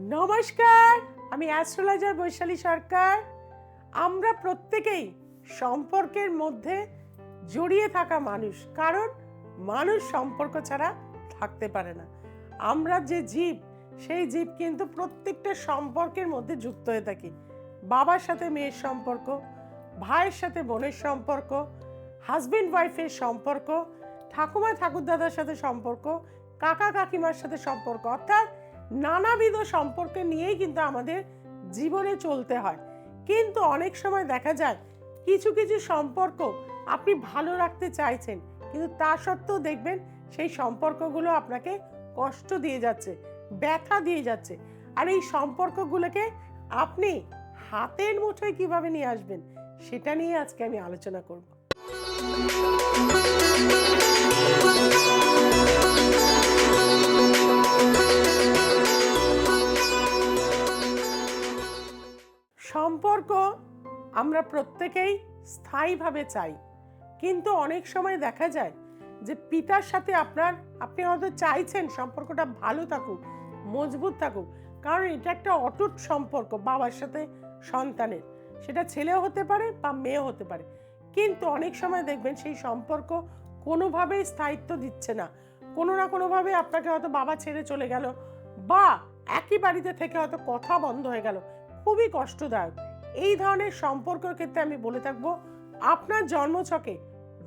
নমস্কার, আমি অ্যাস্ট্রোলজার বৈশালী সরকার। আমরা প্রত্যেকেই সম্পর্কের মধ্যে জড়িয়ে থাকা মানুষ, কারণ মানুষ সম্পর্ক ছাড়া থাকতে পারে না। আমরা যে জীব, সেই জীব কিন্তু প্রত্যেকটা সম্পর্কের মধ্যে যুক্ত হয়ে থাকি। বাবার সাথে মেয়ের সম্পর্ক, ভাইয়ের সাথে বোনের সম্পর্ক হাজবেন্ড ওয়াইফের সম্পর্ক, ঠাকুমা, ঠাকুরদাদার সাথে সম্পর্ক, কাকা, কাকিমার সাথে সম্পর্ক। অর্থাৎ নানাবিধ সম্পর্ক নিয়েই কিন্তু আমাদের জীবনে চলতে হয়। কিন্তু অনেক সময় দেখা যায় কিছু কিছু সম্পর্ক আপনি ভালো রাখতে চাইছেন, কিন্তু তা সত্ত্বেও দেখবেন সেই সম্পর্কগুলো আপনাকে কষ্ট দিয়ে যাচ্ছে, ব্যথা দিয়ে যাচ্ছে। আর এই সম্পর্কগুলোকে আপনি হাতের মুঠোয় কীভাবে নিয়ে আসবেন, সেটা নিয়ে আজকে আমি আলোচনা করব। আমরা প্রত্যেকেই স্থায়ীভাবে চাই। কিন্তু অনেক সময় দেখা যায় যে পিতার সাথে আপনার, আপনি হয়তো চাইছেন সম্পর্কটা ভালো থাকুক, মজবুত থাকুক। কারণ এটা একটা অটুট সম্পর্ক বাবার সাথে সন্তানের। সেটা ছেলেও হতে পারে বা মেয়েও হতে পারে। কিন্তু অনেক সময় দেখবেন সেই সম্পর্ক কোনোভাবেই স্থায়িত্ব দিচ্ছে না। কোনো না কোনোভাবে আপনাকে হয়তো বাবা ছেড়ে চলে গেল বা একই বাড়িতে থেকে হয়তো কথা বন্ধ হয়ে গেল। খুবই কষ্টদায়ক। এই ধরনের সম্পর্কের ক্ষেত্রে আমি বলে থাকব, আপনার জন্মছকে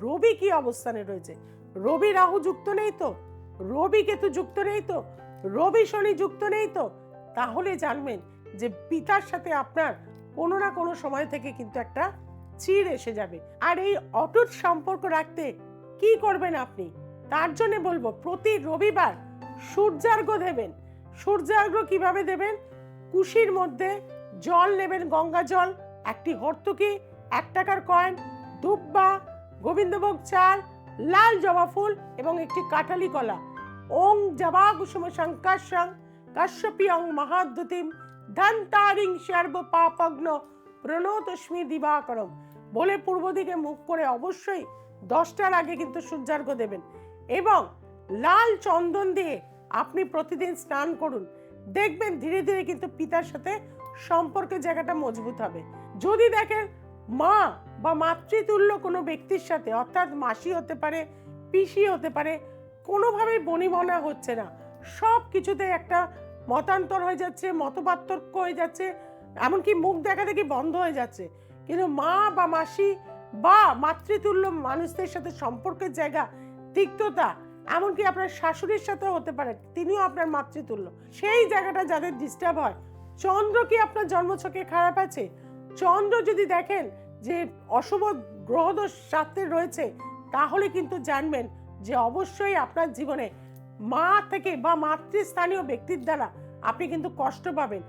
রবি কি অবস্থানে রয়েছে? রবি রাহু যুক্ত নেই তো? রবি কেতু যুক্ত নেই তো? রবি শনি যুক্ত নেই তো? তাহলে জানবেন যে পিতার সাথে আপনার কোনো না কোনো সময় থেকে কিন্তু একটা চির এসে যাবে। আর এই অটুট সম্পর্ক রাখতে কি করবেন আপনি? তার জন্য বলব, প্রতি রবিবার সূর্যার্ঘ্য দেবেন। সূর্যার্ঘ্য কীভাবে দেবেন? কুশির মধ্যে জল নেবেন গঙ্গা জল, একটি হর্তুকি, এক টাকার কয়েন, দুব্বা, গোবিন্দভোগ চাল, লাল জবা ফুল এবং একটি কাঠালি কলা। ওং জবা কুসুম শঙ্কাশং কাশ্যপি অং মহাদ্যুতিম, ধন্তারিং সর্ব পাপগ্ন প্রণতস্মি দিবাকরম। বলে পূর্ব দিকে মুখ করে অবশ্যই দশটার আগে কিন্তু সূর্যার্ঘ দেবেন। এবং লাল চন্দন দিয়ে আপনি প্রতিদিন স্নান করুন। দেখবেন ধীরে ধীরে কিন্তু পিতার সাথে সম্পর্কের জায়গাটা মজবুত হবে। যদি দেখেন মা বা মাতৃতুল্য কোনো ব্যক্তির সাথে, অর্থাৎ মাসি হতে পারে, পিসি হতে পারে, কোনোভাবেই বনিবনা হচ্ছে না। সব কিছুতে একটা মতান্তর হয়ে যাচ্ছে, মতপার্থক্য হয়ে যাচ্ছে, এমনকি মুখ দেখা দেখি বন্ধ হয়ে যাচ্ছে। কিন্তু মা বা মাসি বা মাতৃতুল্য মানুষদের সাথে সম্পর্কের জায়গা, তিক্ততা, এমনকি আপনার শাশুড়ির সাথেও হতে পারে, তিনিও আপনার মাতৃতুল্য। সেই জায়গাটা যাদের ডিস্টার্ব হয় চন্দ্র কি আপনার জন্মছকে খারাপ আছে? চন্দ্র যদি দেখেন যে অশুভ গ্রহদোষ সাথে রয়েছে, তাহলে কিন্তু জানবেন যে অবশ্যই আপনার জীবনে মা থেকে বা মাতৃস্থানীয় ব্যক্তির দ্বারা আপনি কিন্তু কষ্ট পাবেন।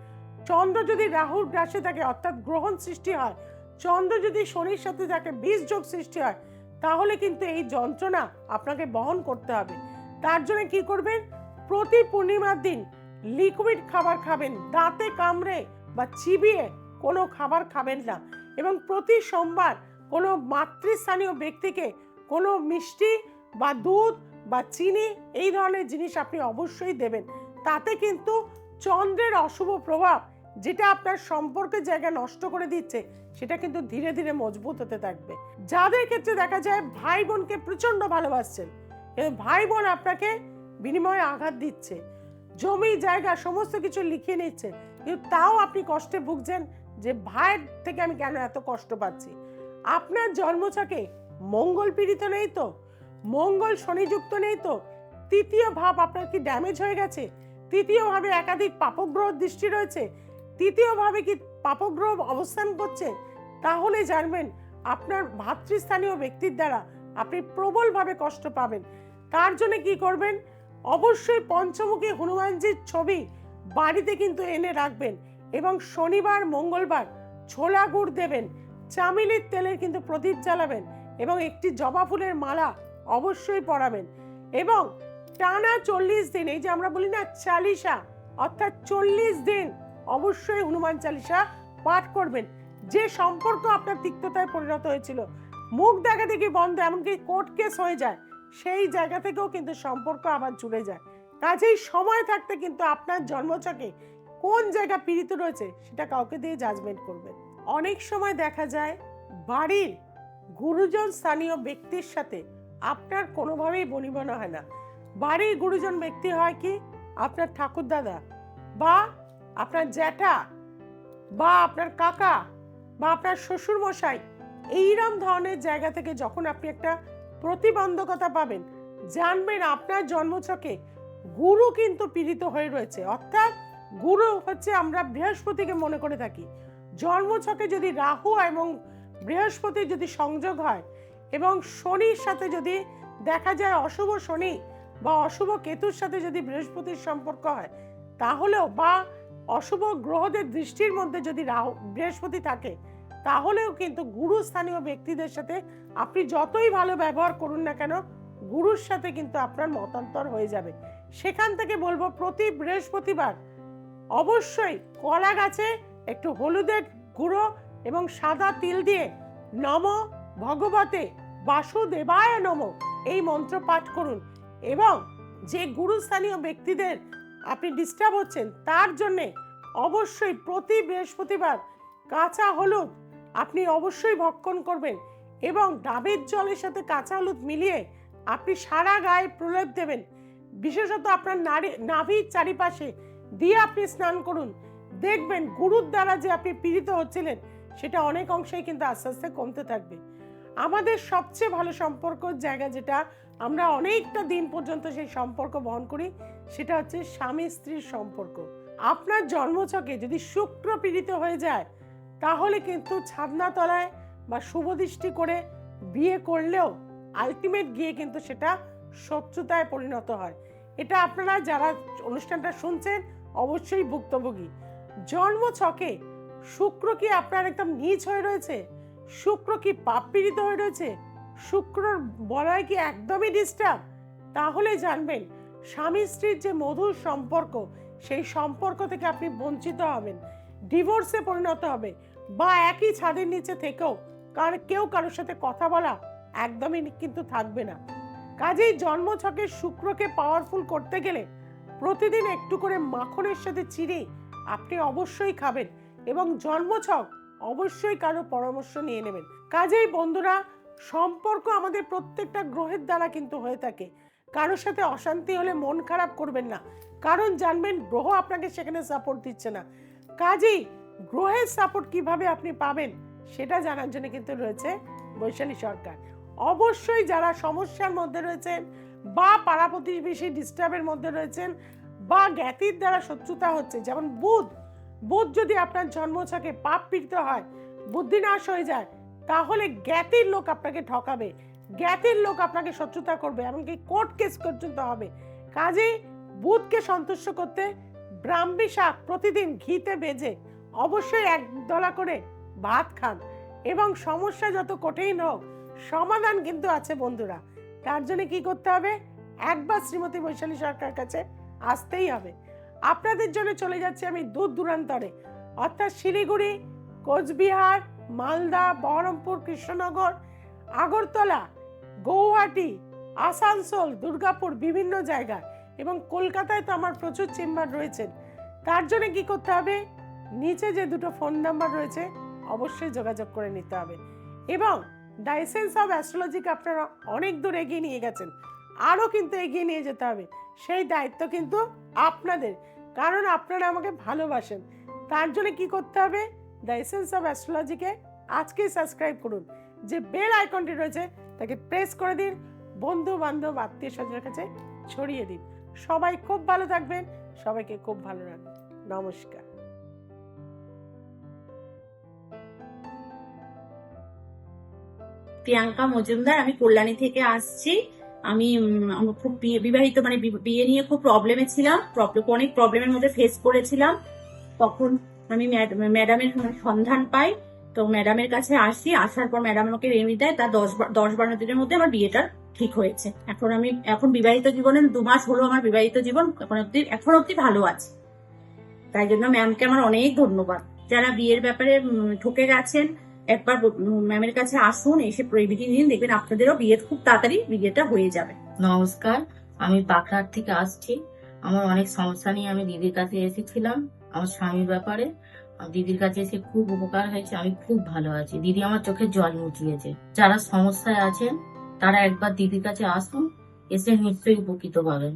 চন্দ্র যদি রাহুর গ্রাসে থাকে, অর্থাৎ গ্রহণ সৃষ্টি হয়, চন্দ্র যদি শনির সাথে থাকে, বীজ যোগ সৃষ্টি হয়, তাহলে কিন্তু এই যন্ত্রণা আপনাকে বহন করতে হবে। তার জন্য কি করবেন? প্রতি পূর্ণিমার দিন লিকুইড খাবার খাবেন, দাঁতে কামড়ে বা চিবিয়ে কোনো খাবার খাবেন না। এবং প্রতি সোমবার কোনো মাতৃস্থানীয় ব্যক্তিকে কোনো মিষ্টি বা দুধ বা চিনি এই ধরনের জিনিস আপনি অবশ্যই দেবেন। তাতে কিন্তু চন্দ্রের অশুভ প্রভাব যেটা আপনার সম্পর্কের জায়গা নষ্ট করে দিচ্ছে, সেটা কিন্তু ধীরে ধীরে মজবুত হতে থাকবে। যাদের ক্ষেত্রে দেখা যায় ভাই বোনকে প্রচণ্ড ভালোবাসছেন ভাই বোন আপনাকে বিনিময়ে আঘাত দিচ্ছে। জমি জায়গা, সমস্ত কিছু লিখিয়ে নিচ্ছে। কিন্তু তাও আপনি কষ্টে ভুগছেন যে ভাইয়ের থেকে আমি কেন এত কষ্ট পাচ্ছি? আপনার জন্মছকে মঙ্গল পীড়িত নেই তো? মঙ্গল শনিযুক্ত নেই তো? তৃতীয় ভাব আপনার কি ড্যামেজ হয়ে গেছে? তৃতীয়ভাবে একাধিক পাপগ্রহ দৃষ্টি রয়েছে? তৃতীয়ভাবে কি পাপগ্রহ অবস্থান করছে? তাহলে জানবেন, আপনার ভাতৃস্থানীয় ব্যক্তির দ্বারা আপনি প্রবলভাবে কষ্ট পাবেন। তার জন্য কি করবেন? অবশ্যই পঞ্চমুখী হনুমানজির ছবি বাড়িতে কিন্তু এনে রাখবেন এবং শনিবার, মঙ্গলবার ছোলা গুড় দেবেন। চামিলির তেলের কিন্তু প্রদীপ জ্বালাবেন এবং একটি জবা ফুলের মালা অবশ্যই পরাবেন। এবং টানা চল্লিশ দিন, এই যে আমরা বলি না চালিশা, অর্থাৎ চল্লিশ দিন অবশ্যই হনুমান চালিশা পাঠ করবেন। যে সম্পর্ক আপনার তিক্ততায় পরিণত হয়েছিল। মুখ দেখা দেখি বন্ধ, এমনকি কোর্ট কেস হয়ে যায়। সেই জায়গা থেকেও কিন্তু সম্পর্ক আবার জুড়ে যায়। কাজেই সময় থাকতে কিন্তু আপনার জন্মছকে কোন জায়গা পীড়িত রয়েছে সেটা কাউকে দিয়ে জাজমেন্ট করবেন। অনেক সময় দেখা যায় বাড়ির গুরুজন স্থানীয় ব্যক্তির সাথে আপনার কোনোভাবেই বনিবনা হয় না। বাড়ির গুরুজন ব্যক্তি হয় কি? আপনার ঠাকুরদাদা বা আপনার জ্যাঠা বা আপনার কাকা বা আপনার শ্বশুর মশাই এইরম ধরনের জায়গা থেকে যখন আপনি একটা প্রতিবন্ধকতা পাবেন। জানবেন আপনার জন্মছকে গুরু কিন্তু পীড়িত হয়ে রয়েছে। অর্থাৎ গুরু হচ্ছে আমরা বৃহস্পতিকে মনে করে থাকি। জন্মছকে যদি রাহু এবং বৃহস্পতির যদি সংযোগ হয় এবং শনির সাথে যদি দেখা যায় অশুভ শনি বা অশুভ কেতুর সাথে যদি বৃহস্পতির সম্পর্ক হয়, তাহলেও বা অশুভ গ্রহদের দৃষ্টির মধ্যে যদি রাহু, বৃহস্পতি থাকে তাহলেও কিন্তু গুরু স্থানীয় ব্যক্তিদের সাথে আপনি যতই ভালো ব্যবহার করুন না কেন, গুরুর সাথে কিন্তু আপনার মতান্তর হয়ে যাবে। সেখান থেকে বলব প্রতি বৃহস্পতিবার অবশ্যই কলা গাছে একটু হলুদের গুঁড়ো এবং সাদা তিল দিয়ে নম ভগবতে বাসুদেবায় নম এই মন্ত্র পাঠ করুন। এবং যে গুরুস্থানীয় ব্যক্তিদের আপনি ডিস্টার্ব হচ্ছেন, তার জন্যে অবশ্যই প্রতি বৃহস্পতিবার কাঁচা হলুদ আপনি অবশ্যই ভক্ষণ করবেন এবং ডাবের জলের সাথে কাঁচা হলুদ মিলিয়ে আপনি সারা গায়ে প্রলেপ দেবেন। বিশেষত আপনার নারী, নাভির চারিপাশে দিয়ে আপনি স্নান করুন। দেখবেন গুরুর দ্বারা যে আপনি পীড়িত হচ্ছিলেন, সেটা অনেক অংশেই কিন্তু আস্তে আস্তে কমতে থাকবে। আমাদের সবচেয়ে ভালো সম্পর্কর জায়গা যেটা, আমরা অনেকটা দিন পর্যন্ত সেই সম্পর্ক বহন করি, সেটা হচ্ছে স্বামী স্ত্রীর সম্পর্ক। আপনার জন্মছকে যদি শুক্র পীড়িত হয়ে যায় তাহলে কিন্তু ছাদনা তলায় বা শুভদৃষ্টি করে বিয়ে করলেও আলটিমেট গিয়ে কিন্তু সেটা শত্রুতায় পরিণত হয়। এটা আপনারা যারা অনুষ্ঠানটা শুনছেন, অবশ্যই ভুক্তভোগী। জন্ম ছকে শুক্র কি আপনার একদম নিচ হয়ে রয়েছে? শুক্র কি পাপ পীড়িত হয়ে রয়েছে? শুক্রর বলয় কি একদমই ডিস্টার্ব তাহলে জানবেন, স্বামী স্ত্রীর যে মধুর সম্পর্ক, সেই সম্পর্ক থেকে আপনি বঞ্চিত হবেন। ডিভোর্সে পরিণত হবে। বা একই ছাদের নিচে থেকেও কার কেউ কারোর সাথে কথা বলা একদমই কিন্তু থাকবে না। কাজেই জন্মছকের শুক্রকে পাওয়ারফুল করতে গেলে প্রতিদিন একটু করে মাখনের সাথে চিড়ে আপনি অবশ্যই খাবেন এবং জন্মছক অবশ্যই কারও পরামর্শ নিয়ে নেবেন। কাজেই বন্ধুরা, সম্পর্ক আমাদের প্রত্যেকটা গ্রহের দ্বারা কিন্তু হয়ে থাকে। কারোর সাথে অশান্তি হলে মন খারাপ করবেন না। কারণ জানবেন গ্রহ আপনাকে সেখানে সাপোর্ট দিচ্ছে না। কাজেই গ্রহের সাপোর্ট কীভাবে আপনি পাবেন, সেটা জানার জন্য কিন্তু রয়েছে বৈশালী সরকার। অবশ্যই যারা সমস্যার মধ্যে রয়েছেন বা পাড়া প্রতিবেশী ডিস্টার্বের মধ্যে রয়েছেন বা জ্ঞাতির দ্বারা শত্রুতা হচ্ছে, যেমন বুধ বুধ যদি আপনার জন্ম জন্মছকে পাপ পীড়িত হয়, বুদ্ধিনাশ হয়ে যায়, তাহলে জ্ঞাতির লোক আপনাকে ঠকাবে। জ্ঞাতির লোক আপনাকে শত্রুতা করবে, এমনকি কোর্ট কেস পর্যন্ত হবে। কাজেই বুধকে সন্তুষ্ট করতে ব্রাহ্মী শাক প্রতিদিন ঘিতে ভেজে অবশ্যই এক দলা করে ভাত খান এবং সমস্যা যত কঠিন হোক, সমাধান কিন্তু আছে বন্ধুরা। তার জন্য কি করতে হবে? একবার শ্রীমতী বৈশালী সরকার কাছে আসতেই হবে। আপনাদের জন্য চলে যাচ্ছে আমি দূর দূরান্তরে, অর্থাৎ শিলিগুড়ি, কোচবিহার, মালদা, বহরমপুর, কৃষ্ণনগর, আগরতলা, গৌহাটি, আসানসোল, দুর্গাপুর বিভিন্ন জায়গা এবং কলকাতায় তো আমার প্রচুর চেম্বার রয়েছেন। তার জন্য কি করতে হবে? নিচে যে দুটো ফোন নাম্বার রয়েছে, অবশ্যই যোগাযোগ করে নিতে হবে। এবং ডাইসেন্স অফ অ্যাস্ট্রোলজিকে আপনারা অনেক দূর এগিয়ে নিয়ে গেছেন, আরও কিন্তু এগিয়ে নিয়ে যেতে হবে। সেই দায়িত্ব কিন্তু আপনাদের, কারণ আপনারা আমাকে ভালোবাসেন। তার জন্য কি করতে হবে? দ্য এসেন্স অফ অ্যাস্ট্রোলজিকে আজকেই সাবস্ক্রাইব করুন। যে বেল আইকনটি রয়েছে, তাকে প্রেস করে দিন বন্ধু বান্ধব আত্মীয় স্বজনের কাছে ছড়িয়ে দিন। সবাই খুব ভালো থাকবেন, সবাইকে খুব ভালো রাখবেন। নমস্কার। প্রিয়াঙ্কা মজুমদার, আমি কল্যাণী থেকে আসছি। আমি খুব বিবাহিত মানে বিয়ে নিয়ে খুব প্রবলেমে ছিলাম। অনেক প্রবলেমের মধ্যে ফেস করেছিলাম। তখন আমি ম্যাড- ম্যাডামের সন্ধান পাই। তো ম্যাডামের কাছে আসি। আসার পর ম্যাডাম আমাকে রেমি দেয়। তার দশ দশ বারো দিনের মধ্যে আমার বিয়েটা ঠিক হয়েছে। এখন আমি, এখন বিবাহিত জীবনে দু মাস হলো আমার বিবাহিত জীবন। এখন অব্দি এখন অব্দি ভালো আছে। তাই জন্য ম্যামকে আমার অনেক ধন্যবাদ। যারা বিয়ের ব্যাপারে ঠকে গেছেন একবার ম্যামের কাছে আসুন, এসে প্রবিধি নিন, দেখবেন আপনাদেরও বিয়ে খুব তাড়াতাড়ি বিয়েটা হয়ে যাবে। নমস্কার, আমি বাঁকড়ার থেকে আসছি। আমার অনেক সমস্যা নিয়ে আমি দিদির কাছে এসেছিলাম, আমার স্বামীর ব্যাপারে। দিদির কাছে এসে খুব উপকার হয়েছে, আমি খুব ভালো আছি। দিদি আমার চোখে জল মুছিয়েছে। যারা সমস্যায় আছেন, তারা একবার দিদির কাছে আসুন, এসে নিশ্চয়ই উপকৃত পাবেন।